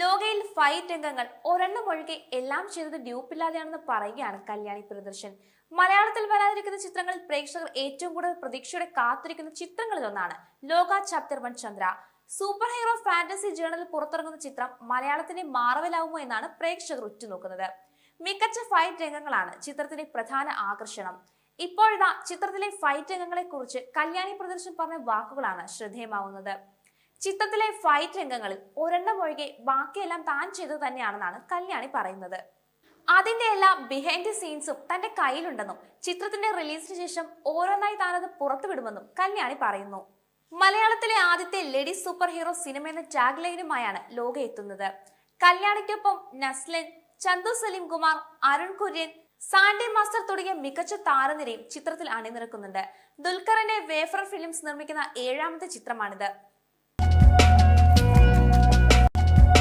ലോകയിൽ fight രംഗങ്ങൾ ഒരെണ്ണം ഒഴികെ എല്ലാം ചെയ്തത് ഡ്യൂപ്പില്ലാതെയാണെന്ന് പറയുകയാണ് കല്യാണി പ്രിയദർശൻ. മലയാളത്തിൽ വരാതിരിക്കുന്ന ചിത്രങ്ങളിൽ പ്രേക്ഷകർ ഏറ്റവും കൂടുതൽ പ്രതീക്ഷയോടെ കാത്തിരിക്കുന്ന ചിത്രങ്ങളിലൊന്നാണ് Lokah chapter one Chandra. Superhero fantasy ജേണലിൽ പുറത്തിറങ്ങുന്ന ചിത്രം മലയാളത്തിന്റെ മാറവലാവുമോ എന്നാണ് പ്രേക്ഷകർ ഉറ്റുനോക്കുന്നത്. മികച്ച ഫൈറ്റ് രംഗങ്ങളാണ് ചിത്രത്തിന്റെ പ്രധാന ആകർഷണം. ഇപ്പോഴിതാ ചിത്രത്തിലെ ഫൈറ്റ് രംഗങ്ങളെ കുറിച്ച് കല്യാണി പ്രദർശൻ പറഞ്ഞ വാക്കുകളാണ് ശ്രദ്ധേയമാവുന്നത്. ചിത്രത്തിലെ ഫൈറ്റ് രംഗങ്ങളിൽ ഒരെണ്ണം ഒഴികെ ബാക്കിയെല്ലാം താൻ ചെയ്തു തന്നെയാണെന്നാണ് കല്യാണി പറയുന്നത്. അതിന്റെ എല്ലാ ബിഹൈൻഡ് ദി സീൻസും തന്റെ കയ്യിലുണ്ടെന്നും ചിത്രത്തിന്റെ റിലീസിന് ശേഷം ഓരോന്നായി താനത് പുറത്തുവിടുമെന്നും കല്യാണി പറയുന്നു. മലയാളത്തിലെ ആദ്യത്തെ ലേഡി സൂപ്പർ ഹീറോ സിനിമ എന്ന ടാഗ് ലൈനുമായാണ് ലോക എത്തുന്നത്. കല്യാണിക്കൊപ്പം നസ്ലിൻ ചന്തു സലീം കുമാർ അരുൺ കുര്യൻ സാൻഡി മാസ്റ്റർ തുടങ്ങിയ മികച്ച താരനിരയും ചിത്രത്തിൽ അണിനിരക്കുന്നുണ്ട്. ദുൽഖറിന്റെ വേഫർ ഫിലിംസ് നിർമ്മിക്കുന്ന ഏഴാമത്തെ ചിത്രമാണിത്. you